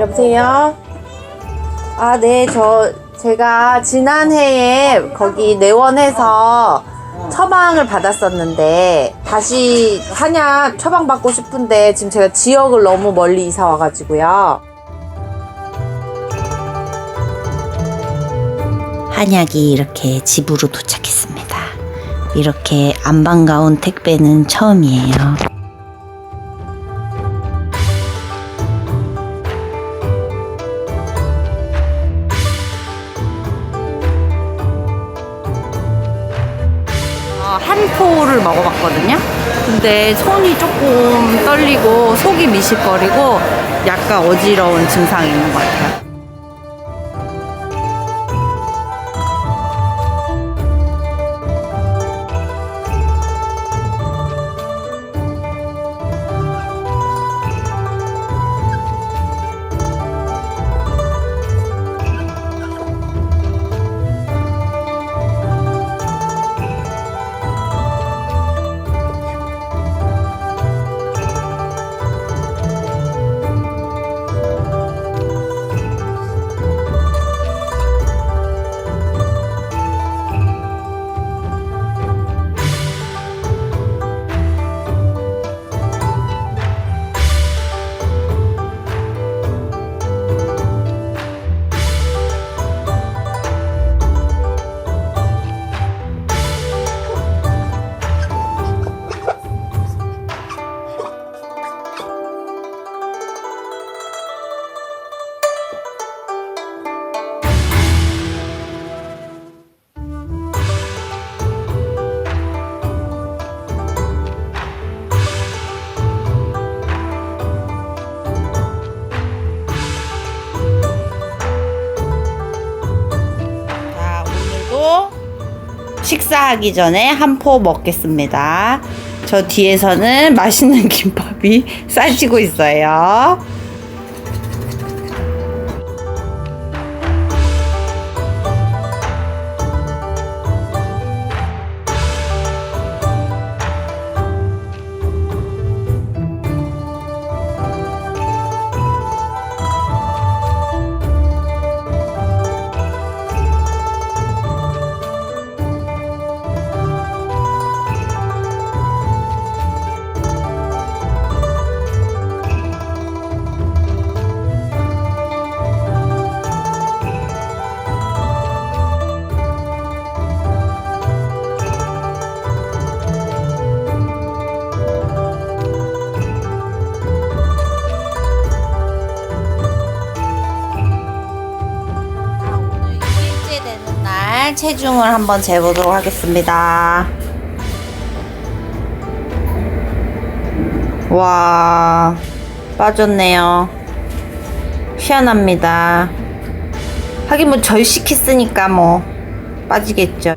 여보세요? 아, 네, 저, 제가 지난해에 거기 내원해서 처방을 받았었는데, 다시 한약 처방 받고 싶은데, 지금 제가 지역을 너무 멀리 이사 와가지고요. 한약이 이렇게 집으로 도착했습니다. 이렇게 안 반가운 택배는 처음이에요. 포를 먹어봤거든요. 근데 손이 조금 떨리고 속이 미식거리고 약간 어지러운 증상이 있는 것 같아요. 식사하기 전에 한 포 먹겠습니다. 저 뒤에서는 맛있는 김밥이 싸지고 있어요. 날 체중을 한번 재보도록 하겠습니다. 와, 빠졌네요. 희한합니다. 하긴 뭐 절식했으니까 뭐 빠지겠죠.